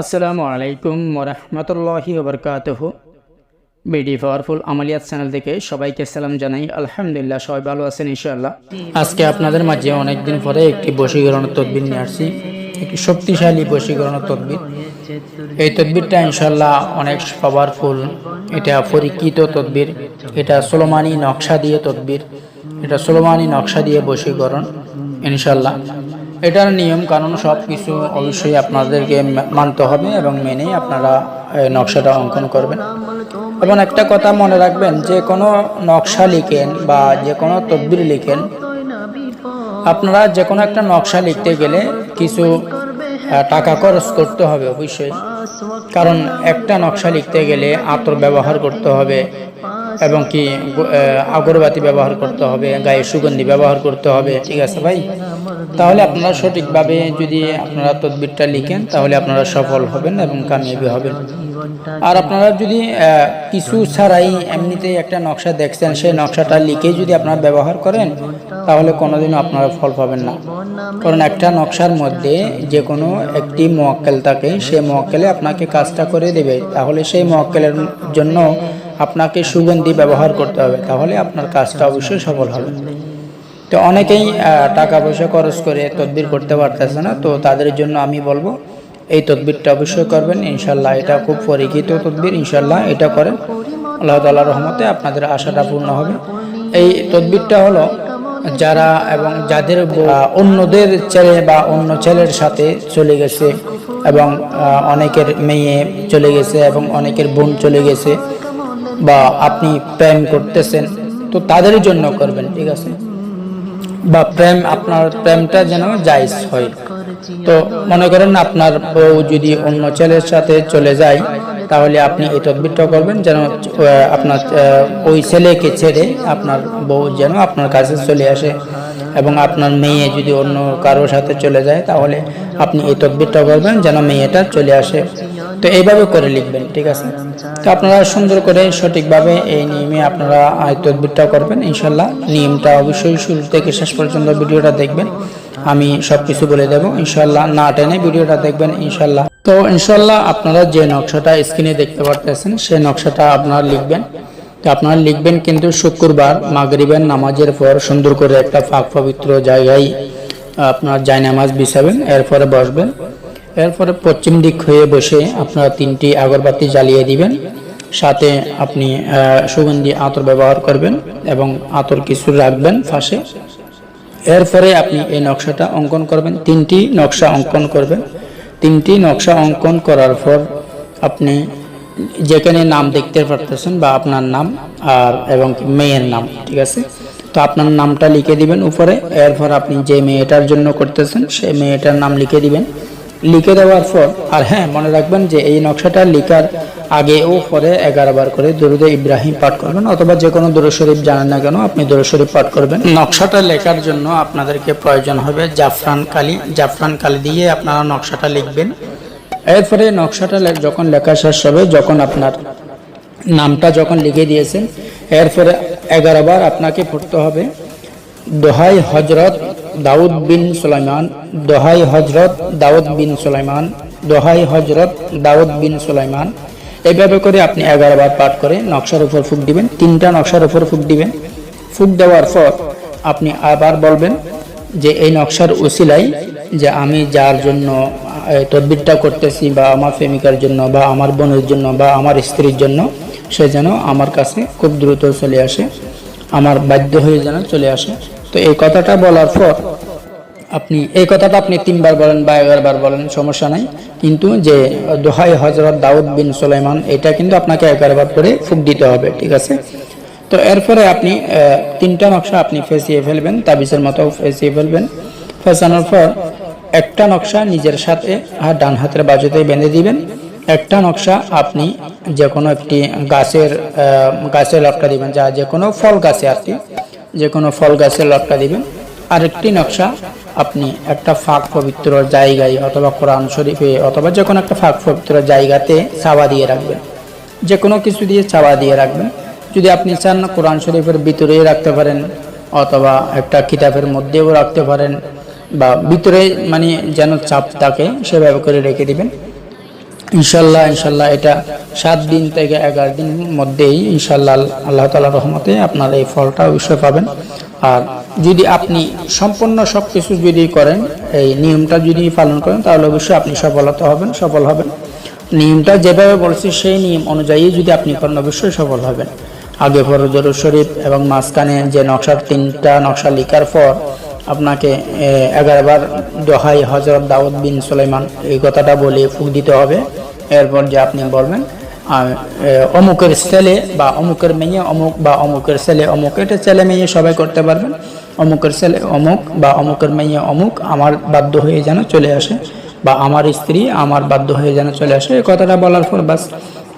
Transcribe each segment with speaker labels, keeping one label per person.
Speaker 1: আসসালামু আলাইকুম ওরহমতুল্লাহি ওবরকাতহ। বিডি পাওয়ারফুল আমালিয়াত চ্যানেল থেকে সবাইকে সালাম জানাই। আলহামদুলিল্লাহ, সবাই ভালো আছেন ইনশাআল্লাহ। আজকে আপনাদের মাঝে অনেকদিন পরে একটি বশীকরণের তদবির নিয়ে আসছি। একটি শক্তিশালী বশীকরণের তদবির। এই তদবিরটা ইনশাল্লাহ অনেক পাওয়ারফুল এটা পরীক্ষিত তদবির। এটা সোলোমানি নকশা দিয়ে তদবির। এটা সোলোমানি নকশা দিয়ে বশীকরণ। ইনশাল্লাহ এটার নিয়ম কানুন সব কিছু অবশ্যই আপনাদেরকে মানতে হবে এবং মেনেই আপনারা নকশাটা অঙ্কন করবেন। এবং একটা কথা মনে রাখবেন, যে কোনো নকশা লিখেন বা যে কোনো তদবির লিখেন, আপনারা যে কোনো একটা নকশা লিখতে গেলে কিছু টাকা খরচ করতে হবে অবশ্যই। কারণ একটা নকশা লিখতে গেলে আতর ব্যবহার করতে হবে এবং কি আগরবাতি ব্যবহার করতে হবে, গায়ে সুগন্ধি ব্যবহার করতে হবে, ঠিক আছে ভাই? তাহলে আপনারা সঠিকভাবে যদি আপনারা তদবিরটা লিখেন, তাহলে আপনারা সফল হবেন এবং কামিয়াবি হবেন। আর আপনারা যদি কিছু ছাড়াই এমনিতেই একটা নকশা দেখছেন, সেই নকশাটা লিখে যদি আপনারা ব্যবহার করেন, তাহলে কোনোদিনও আপনারা ফল পাবেন না। কারণ একটা নকশার মধ্যে যে কোনো একটি মোয়াক্কেল থাকে, সেই মোয়াক্কেলে আপনাকে কাজটা করে দেবে। তাহলে সেই মোয়াক্কেলের জন্য আপনাকে সুগন্ধি ব্যবহার করতে হবে, তাহলে আপনার কাজটা অবশ্যই সফল হবে। তো অনেকেই টাকা পয়সা খরচ করে তদবির করতে পারতেছে না, তো তাদের জন্য আমি বলব, এই তদবিরটা অবশ্যই করবেন ইনশাল্লাহ এটা খুব পরিচিত তদবির ইনশাল্লাহ এটা করেন। আল্লাহ তাল্লাহ রহমতে আপনাদের আশাটা পূর্ণ হবে। এই তদবিরটা হলো, যারা এবং যাদের অন্যদের ছেলে বা অন্য ছেলের সাথে চলে গেছে এবং অনেকের মেয়ে চলে গেছে এবং অনেকের বোন চলে গেছে বা আপনি প্রেম করতেছেন, তো তাদের জন্য করবেন, ঠিক আছে? বা প্রেম, আপনার প্রেমটা যেন জায়জ হয়। তো মনে করেন আপনার বউ যদি অন্য ছেলের সাথে চলে যায়, তাহলে আপনি এই তদবিরটা করবেন যেন আপনার ওই ছেলেকে ছেড়ে আপনার বউ যেন আপনার কাছে চলে আসে। এবং আপনার মেয়ে যদি অন্য কারোর সাথে চলে যায়, তাহলে আপনি এই তদবিরটা করবেন যেন মেয়েটা চলে আসে। তো এইভাবে করে লিখবেন, ঠিক আছে? তো আপনারা সুন্দর করে সঠিকভাবে এই নিয়মে আপনারা এই তদবিরটা করবেন। ইনশাল্লাহ নিয়মটা অবশ্যই শুরু থেকে শেষ পর্যন্ত ভিডিওটা দেখবেন। আমি সব কিছু বলে দেবো। ইনশাল্লাহ না টেনে ভিডিওটা দেখবেন ইনশাল্লাহ তো ইনশাল্লাহ আপনারা যে নকশাটা স্ক্রিনে দেখতে পারতেছেন সেই নকশাটা আপনারা লিখবেন। আপনারা লিখবেন কিন্তু শুক্রবার মাগরিবের নামাজের পর সুন্দর করে একটা ফাঁক পবিত্র জায়গায় আপনার জায়নামাজ বিছাবেন, এরপরে বসবেন। এরপরে পশ্চিম দিক হয়ে বসে আপনারা তিনটি আগরবাতি জ্বালিয়ে দিবেন। সাথে আপনি সুগন্ধি আতর ব্যবহার করবেন এবং আতর কিছু রাখবেন ফাঁসে এরপরে আপনি এই নকশাটা অঙ্কন করবেন। তিনটি নকশা অঙ্কন করবেন। তিনটি নকশা অঙ্কন করার পর আপনি যেখানে নাম দেখতে পারতেছেন বা আপনার নাম আর এবং মেয়ের নাম, ঠিক আছে? তো আপনার নামটা লিখে দিবেন উপরে, এরপর আপনি যে মেয়েটার জন্য করতেছেন, সেই মেয়েটার নাম লিখে দিবেন। লিখে দেওয়ার পর, আর হ্যাঁ মনে রাখবেন যে এই নকশাটা লিখার আগে ও পরে এগারো বার করে দরুদে ইব্রাহিম পাঠ করবেন, অথবা যে কোনো দরুদ শরীফ জানেন না কেন, আপনি দরুদ শরীফ পাঠ করবেন। নকশাটা লেখার জন্য আপনাদেরকে প্রয়োজন হবে জাফরান কালি জাফরান কালি দিয়ে আপনারা নকশাটা লিখবেন। এরপরে নকশাটা যখন লেখা শেষ হবে, যখন আপনার নামটা যখন লিখে দিয়েছেন, এরপরে এগারো বার আপনাকে পড়তে হবে, দোহাই হজরত দাউদ বিন সুলাইমান, দোহাই হজরত দাউদ বিন সুলাইমান, দোহাই হজরত দাউদ বিন সুলাইমান। এইভাবে করে আপনি এগারো বার পাঠ করে নকশার উপর ফুক দিবেন, তিনটা নকশার উপর ফুক দিবেন। ফুক দেওয়ার পর আপনি আবার বলবেন যে, এই নকশার উসিলাই যে আমি যার জন্য তদবিরটা করতেছি বা আমার প্রেমিকার জন্য বা আমার বোনের জন্য বা আমার স্ত্রীর জন্য, সে যেন আমার কাছে খুব দ্রুত চলে আসে, আমার বাধ্য হয়ে যেন চলে আসে। তো এই কথাটা বলার পর আপনি, এই কথাটা আপনি তিনবার বলেন বা এগারোবার বলেন, সমস্যা নাই। কিন্তু যে দোহাই হজরত দাউদ বিন সুলাইমান, এটা কিন্তু আপনাকে এগারোবার করে ফুক দিতে হবে, ঠিক আছে? তো এরপরে আপনি তিনটা নকশা আপনি ফেসিয়ে ফেলবেন, তাবিজের মতো ফেসিয়ে ফেলবেন। ফেসানোর পর একটা নকশা নিজের সাথে আর ডান হাতের বাজুতে বেঁধে দিবেন। একটা নকশা আপনি যে কোনো একটি গাছের গাছে লটকা দিবেন, যা যে কোনো ফল গাছে আর কি যে কোনো ফল গাছে লটকা দিবেন। আরেকটি নকশা আপনি একটা ফাঁক পবিত্র জায়গায় অথবা কোরআন শরীফে অথবা যে কোনো একটা ফাঁক পবিত্র জায়গাতে চাওয়া দিয়ে রাখবেন। যে কোনো কিছু দিয়ে চাওয়া দিয়ে রাখবেন। যদি আপনি চান কোরআন শরীফের ভিতরেই রাখতে পারেন অথবা একটা কিতাবের মধ্যেও রাখতে পারেন বা ভিতরে মানে যেন চাপ থাকে, সেভাবে করে রেখে দিবেন। ইনশাল্লাহ ইনশাল্লাহ এটা সাত দিন থেকে এগারো দিন মধ্যেই ইনশাল্লাহ আল্লাহ তালা রহমতে আপনার এই ফলটা অবশ্যই পাবেন। আর যদি আপনি সম্পূর্ণ সব কিছু যদি করেন, এই নিয়মটা যদি পালন করেন, তাহলে অবশ্যই আপনি সফলতা হবেন, সফল হবেন। নিয়মটা যেভাবে বলছি, সেই নিয়ম অনুযায়ী যদি আপনি করেন, অবশ্যই সফল হবেন। আগে ফরজর শরীফ এবং মাঝখানে যে নকশার তিনটা নকশা লিখার পর আপনাকে এগারো বার দোহাই হজরত দাউদ বিন সুলাইমান এই কথাটা বলে ফুক দিতে হবে। এরপর যে আপনি বলবেন অমুকের ছেলে বা অমুকের মেয়ে, অমুক বা অমুকের ছেলে অমুক এটা ছেলে মেয়ে সবাই করতে পারবেন। অমুকের ছেলে অমুক বা অমুকের মেয়ে অমুক, আমার বাধ্য হয়ে যেন চলে আসে, বা আমার স্ত্রী আমার বাধ্য হয়ে যেন চলে আসে। এই কথাটা বলার পর বাস,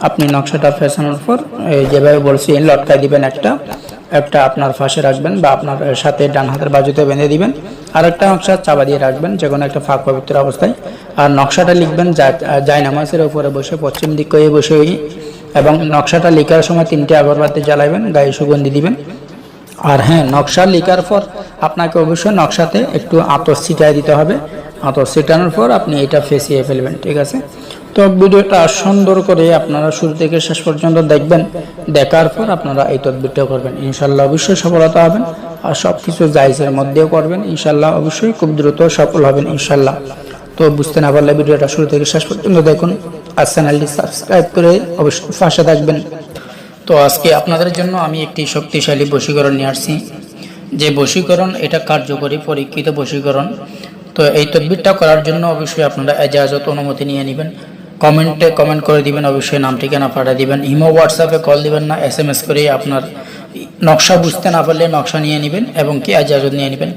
Speaker 1: আপনি নকশাটা ফেসানোর পর যেভাবে বলছি লটকাই দিবেন একটা। একটা আপনার ফাঁসে রাখবেন বা আপনার সাথে ডান হাতের বাজুতে বেঁধে দিবেন। আর একটা নকশা চাপা দিয়ে রাখবেন, যে কোনো একটা ফাঁক পবিত্র অবস্থায়। আর নকশাটা লিখবেন জায় নামাজের উপরে বসে, পশ্চিম দিক হয়ে বসে এবং নকশাটা লেখার সময় তিনটে আগরবাতি জ্বালাবেন গায়ে সুগন্ধি দিবেন। আর হ্যাঁ নকশা লেখার পর আপনাকে অবশ্যই নকশাতে একটু আতর ছিটাই দিতে হবে। আতর ছিটানোর পর আপনি এটা ফেসিয়ে ফেলবেন, ঠিক আছে? তো ভিডিওটা সুন্দর করে আপনারা শুরু থেকে শেষ পর্যন্ত দেখবেন। দেখার পর আপনারা এই তদবিরটা করবেন। ইনশাল্লাহ অবশ্যই সফলতা হবেন আর সব কিছু জায়জের মধ্যেও করবেন। ইনশাল্লাহ অবশ্যই খুব দ্রুত সফল হবেন ইনশাল্লাহ তো বুঝতে না পারলে ভিডিওটা শুরু থেকে শেষ পর্যন্ত দেখুন আর চ্যানেলটি সাবস্ক্রাইব করে অবশ্যই পাশে থাকবেন। তো আজকে আপনাদের জন্য আমি একটি শক্তিশালী বশীকরণ নিয়ে আসছি। যে বশীকরণ, এটা কার্যকরী পরীক্ষিত বশীকরণ। তো এই তদবিরটা করার জন্য অবশ্যই আপনারা এজাজত অনুমতি নিয়ে নেবেন। কমেন্টে কমেন্ট করে দিবেন, অবশ্যই নাম ঠিকানা পাঠিয়ে দিবেন। ইমো হোয়াটসঅ্যাপে কল দিবেন না এস এম এস করে আপনার নকশা বুঝতে না পারলে নকশা নিয়ে নেবেন এবং কি আজাজত নিয়ে নেবেন।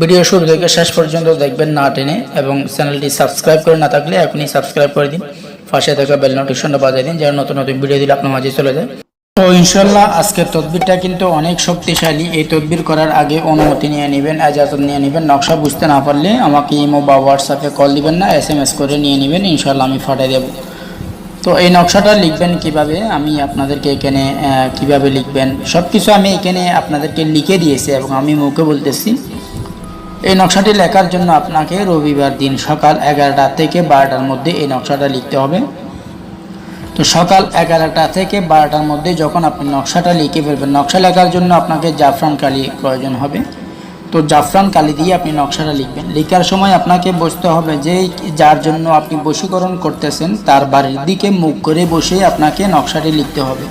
Speaker 1: ভিডিও শুরু থেকে শেষ পর্যন্ত দেখবেন না টেনে এবং চ্যানেলটি সাবস্ক্রাইব করে না থাকলে এখনই সাবস্ক্রাইব করে দিন। পাশে থাকা বেল নোটিফিকেশনটা বাজিয়ে দিন যেন নতুন নতুন ভিডিও দিলে আপনার মাঝে চলে যায়। তো ইনশাল্লাহ আজকের তদবিরটা কিন্তু অনেক শক্তিশালী। এই তদবির করার আগে অনুমতি নিয়ে নেবেন, এজাজত নিয়ে নেবেন, নকশা বুঝতে না পারলে আমাকে ইমো বা হোয়াটসঅ্যাপে কল দিবেন না এস এম এস করে নিয়ে নেবেন ইনশাল্লাহ আমি ফাটাই দেব। তো এই নকশাটা লিখবেন কীভাবে? আমি আপনাদেরকে এখানে কীভাবে লিখবেন? সব কিছু আমি এখানে আপনাদেরকে লিখে দিয়েছি এবং আমি মুখে বলতেছি। এই নকশাটি লেখার জন্য আপনাকে রবিবার দিন সকাল এগারোটা থেকে বারোটার মধ্যে এই নকশাটা লিখতে হবে। তো সকাল এগারোটা থেকে বারোটার মধ্যে যখন আপনি নকশাটা লিখে ফেলবেন, নকশা লেখার জন্য আপনাকে জাফরান কালি প্রয়োজন হবে। তো জাফরান কালি দিয়ে আপনি নকশাটা লিখবেন। লেখার সময় আপনাকে বুঝতে হবে যে যার জন্য আপনি বশীকরণ করতেছেন, তার বাড়ির দিকে মুখ করে বসে আপনাকে নকশাটি লিখতে হবে।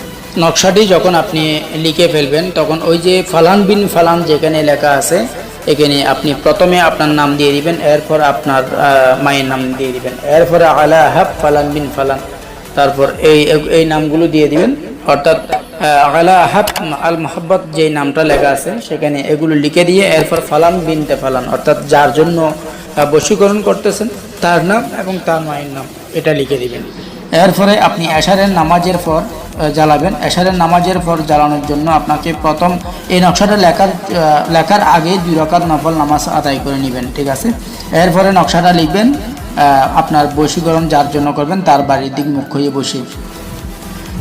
Speaker 1: নকশাটি যখন আপনি লিখে ফেলবেন, তখন ওই যে ফালান বিন ফালান যেখানে লেখা আছে, এখানে আপনি প্রথমে আপনার নাম দিয়ে দিবেন, এরপর আপনার মায়ের নাম দিয়ে দিবেন। এরপরে আলা হাব ফালান বিন ফালান। তারপর এই এই নামগুলো দিয়ে দিবেন। অর্থাৎ আলা হাব আল মোহাব্বত যে নামটা লেখা আছে, সেখানে এগুলো লিখে দিয়ে এরপর ফালান বিনতে ফালান, অর্থাৎ যার জন্য বশীকরণ করতেছেন, তার নাম এবং তার মায়ের নাম, এটা লিখে দিবেন। এরপরে আপনি এশারের নামাজের পর জ্বালাবেন। এশারের নামাজের পর জ্বালানোর জন্য আপনাকে প্রথম এই নকশাটা লেখার লেখার আগে দুই রকাত নফল নামাজ আদায় করে নেবেন, ঠিক আছে? এরপরে নকশাটা লিখবেন আপনার বশীকরণ যার জন্য করবেন, তার বাড়ির দিক মুখ হয়ে বসে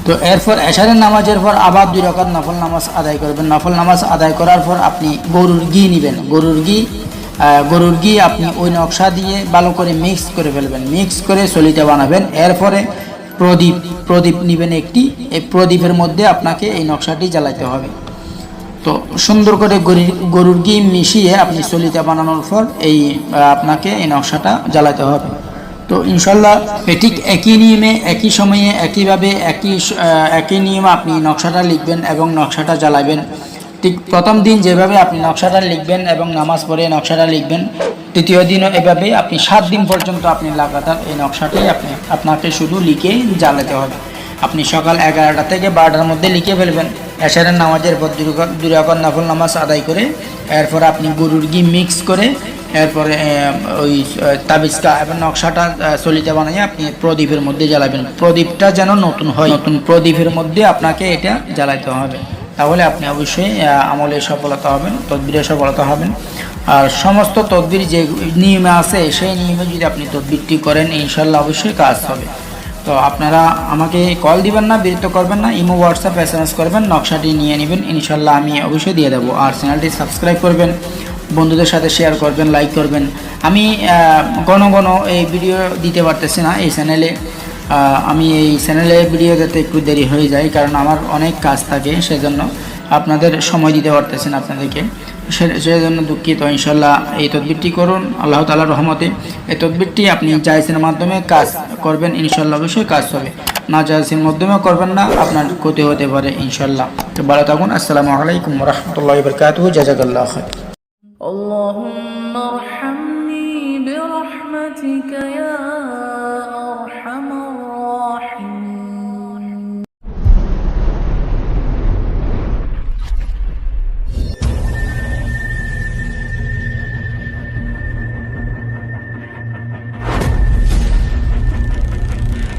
Speaker 1: তো এরপর এশারের নামাজের পর আবার দুই রকাত নফল নামাজ আদায় করবেন। নফল নামাজ আদায় করার পর আপনি গরুর ঘি নেবেন। গরুর ঘি গরুর ঘি আপনি ওই নকশা দিয়ে ভালো করে মিক্স করে ফেলবেন। মিক্স করে সলিতে বানাবেন। এরপরে প্রদীপ প্রদীপ নেবেন একটি। এই প্রদীপের মধ্যে আপনাকে এই নকশাটি জ্বালাতে হবে। তো সুন্দর করে গরুর ঘি মিশিয়ে আপনি সলিতা বানানোর পর এই আপনাকে এই নকশাটা জ্বালাতে হবে। তো ইনশাল্লাহ ঠিক একই নিয়মে, একই সময়ে, একইভাবে একই একই নিয়মে আপনি নকশাটা লিখবেন এবং নকশাটা জ্বালাবেন ঠিক প্রথম দিন যেভাবে আপনি নকশাটা লিখবেন এবং নামাজ পড়ে নকশাটা লিখবেন, তৃতীয় দিনও এভাবে আপনি সাত দিন পর্যন্ত আপনি লাগাতার এই নকশাটাই আপনি, আপনাকে শুধু লিখে জ্বালাতে হবে। আপনি সকাল এগারোটা থেকে বারোটার মধ্যে লিখে ফেলবেন। এশারের নামাজের পর দুই রকম নফল নামাজ আদায় করে, এরপর আপনি গরুর ঘি মিক্স করে, এরপরে ওই তাবিজকা এবং নকশাটা চলিতে বানিয়ে আপনি প্রদীপের মধ্যে জ্বালাবেন। প্রদীপটা যেন নতুন হয়। নতুন প্রদীপের মধ্যে আপনাকে এটা জ্বালাতে হবে। তাহলে আপনি অবশ্যই আমলে সফলতা হবেন, তদবিরে সফলতা হবেন। আর সমস্ত তদবির যে নিয়মে আছে, সেই নিয়মে যদি আপনি তদবিরটি করেন, ইনশাল্লাহ অবশ্যই কাজ হবে। তো আপনারা আমাকে কল দিবেন না, বিরক্ত করবেন না, imo WhatsApp S M S করবেন, নকশাটি নিয়ে নেবেন, ইনশাল্লাহ আমি অবশ্যই দিয়ে দেবো। আর চ্যানেলটি সাবস্ক্রাইব করবেন, বন্ধুদের সাথে শেয়ার করবেন লাইক করবেন। আমি ঘন ঘন এই ভিডিও দিতে পারতেছি না এই চ্যানেলে আমি এই চ্যানেলে ভিডিও দিতে একটু দেরি হয়ে যায়, কারণ আমার অনেক কাজ থাকে, সেজন্য আপনাদের সময় দিতে পারতেছেন আপনাদেরকে। সে- সেজন্য দুঃখিত ইনশাল্লাহ এই তদবিরটি করুন আল্লাহ তালার রহমতে এই তদবিরটি আপনি জায়সের মাধ্যমে কাজ করবেন ইনশাল্লাহ অবশ্যই কাজ হবে না জায়সের মাধ্যমে করবেন না আপনার ক্ষতি হতে পারে ইনশাল্লাহ তো ভালো থাকুন আসসালামু আলাইকুম রহমতুল্লাহ বরকাত জাজাকাল্লাহ খায়
Speaker 2: اللهم ارحمني برحمتك يا